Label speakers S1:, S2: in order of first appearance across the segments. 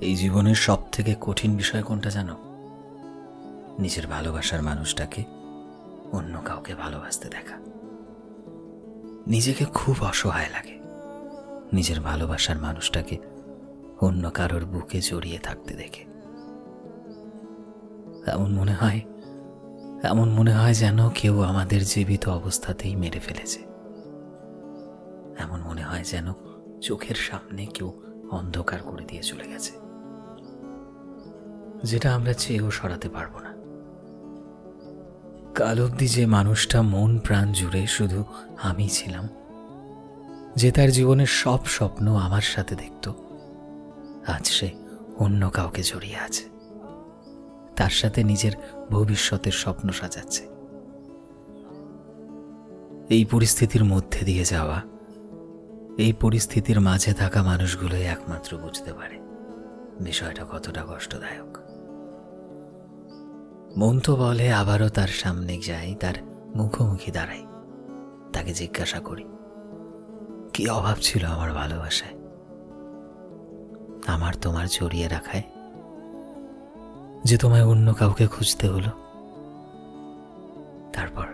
S1: এই জীবনের সব থেকে কঠিন বিষয় কোনটা জানো? নিজের ভালোবাসার মানুষটাকে অন্য কাউকে ভালোবাসতে দেখা। নিজেকে খুব অসহায় লাগে। নিজের ভালোবাসার মানুষটাকে অন্য কারোর বুকে জড়িয়ে থাকতে দেখে। এমন মনে হয়, এমন মনে হয় যেন কেউ আমাদের জীবিত অবস্থাতেই মেরে ফেলেছে। এমন মনে হয় যেন চোখের সামনে কেউ অন্ধকার করে দিয়ে চলে গেছে। যেটা আমরা চেয়েও সরাতে পারব না। কাল অবধি যে মানুষটা মন প্রাণ জুড়ে শুধু আমি ছিলাম, যে তার জীবনের সব স্বপ্ন আমার সাথে দেখত, আজ সে অন্য কাউকে জড়িয়ে আছে। তার সাথে নিজের ভবিষ্যতের স্বপ্ন সাজাচ্ছে। এই পরিস্থিতির মধ্যে দিয়ে যাওয়া, এই পরিস্থিতির মাঝে থাকা মানুষগুলোই একমাত্র বুঝতে পারে বিষয়টা কতটা কষ্টদায়ক। মন তো বলে আবারও তার সামনে যাই, তার মুখোমুখি দাঁড়াই, তাকে জিজ্ঞাসা করি, কি অভাব ছিল আমার ভালোবাসায়? আমার তোমার জড়িয়ে রাখায়? যে তোমায় অন্য কাউকে খুঁজতে হলো? তারপর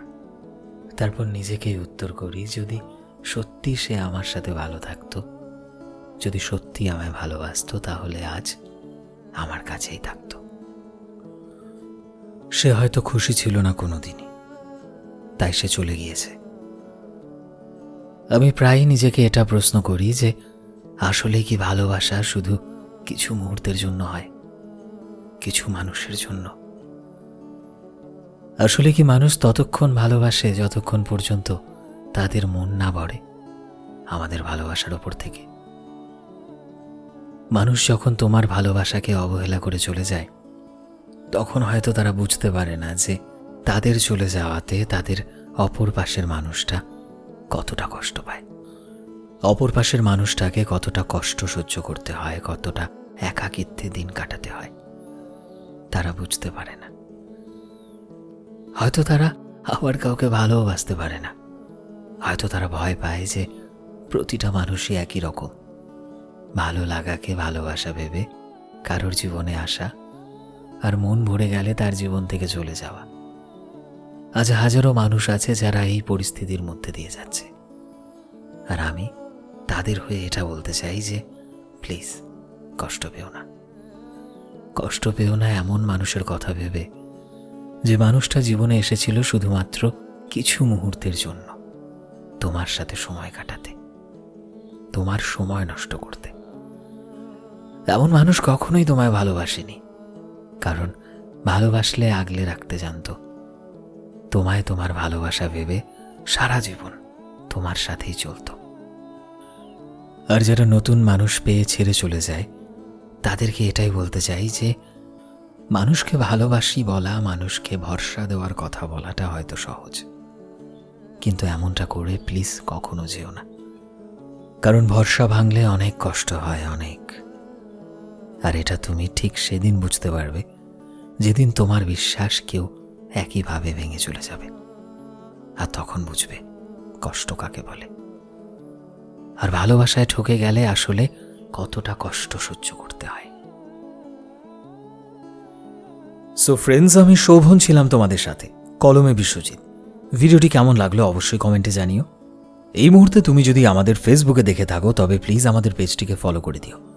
S1: তারপর নিজেকেই উত্তর করি, যদি সত্যি সে আমার সাথে ভালো থাকতো, যদি সত্যি আমায় ভালোবাসতো, তাহলে আজ আমার কাছেই থাকতো। সে হয়তো খুশি ছিল না কোনোদিনই। তাই সে চলে গিয়েছে। আমি প্রায়ই নিজেকে এটা প্রশ্ন করি যে আসলে কি ভালোবাসা শুধু কিছু মুহূর্তের জন্য হয়? কিছু মানুষের জন্য? আসলে কি মানুষ ততক্ষণ ভালোবাসে যতক্ষণ পর্যন্ত তাদের মন না ভরে আমাদের ভালোবাসার ওপর থেকে? মানুষ যখন তোমার ভালোবাসাকে অবহেলা করে চলে যায় তখন হয়তো তারা বুঝতে পারে না যে তাদের চলে যাওয়াতে তাদের অপর পাশের মানুষটা কতটা কষ্ট পায়। অপর পাশের মানুষটাকে কতটা কষ্ট সহ্য করতে হয়, কতটা একাকিত্বে দিন কাটাতে হয়, তারা বুঝতে পারে না। হয়তো তারা আবার কাউকে ভালোবাসতে পারে না। হয়তো তারা ভয় পায় যে প্রতিটা মানুষই একই রকম। ভালো লাগাকে ভালোবাসা ভেবে কারোর জীবনে আসা আর মন ভরে গেলে তার জীবন থেকে চলে যাওয়া। আজ হাজারো মানুষ আছে যারা এই পরিস্থিতির মধ্যে দিয়ে যাচ্ছে। আর আমি তাদের হয়ে এটা বলতে চাই যে, প্লিজ, কষ্ট পেও না। কষ্ট পেও না এমন মানুষের কথা ভেবে, যে মানুষটা জীবনে এসেছিল শুধুমাত্র কিছু মুহূর্তের জন্য, তোমার সাথে সময় কাটাতে, তোমার সময় নষ্ট করতে। এমন মানুষ কখনোই তোমায় ভালোবাসেনি। কারণ ভালোবাসলে আগলে রাখতে জানতো। তোমায় তোমার ভালোবাসা ভেবে সারা জীবন তোমার সাথেই চলতো। আর যারা নতুন মানুষ পেয়ে ছেড়ে চলে যায়, তাদেরকে এটাই বলতে চাই যে, মানুষকে ভালোবাসি বলা, মানুষকে ভরসা দেওয়ার কথা বলাটা হয়তো সহজ। কিন্তু এমনটা করে প্লিজ কখনো যেও না। কারণ ভরসা ভাঙলে অনেক কষ্ট হয়, অনেক। আর এটা তুমি ঠিক সেদিন বুঝতে পারবে। যেদিন তোমার বিশ্বাস কেউ একইভাবে ভেঙে চলে যাবে। আর তখন বুঝবে কষ্ট কাকে বলে। আর ভালোবাসায় ঠকে গেলে আসলে কতটা কষ্ট সহ্য করতে হয়। সো ফ্রেন্ডস আমি শোভন ছিলাম তোমাদের সাথে। কলমে বিশ্বজিৎ। ভিডিওটি কেমন লাগল অবশ্যই কমেন্টে জানিও। এই মুহূর্তে তুমি যদি আমাদের ফেসবুকে দেখে থাকো, তবে প্লিজ আমাদের পেজটিকে ফলো করে দিও।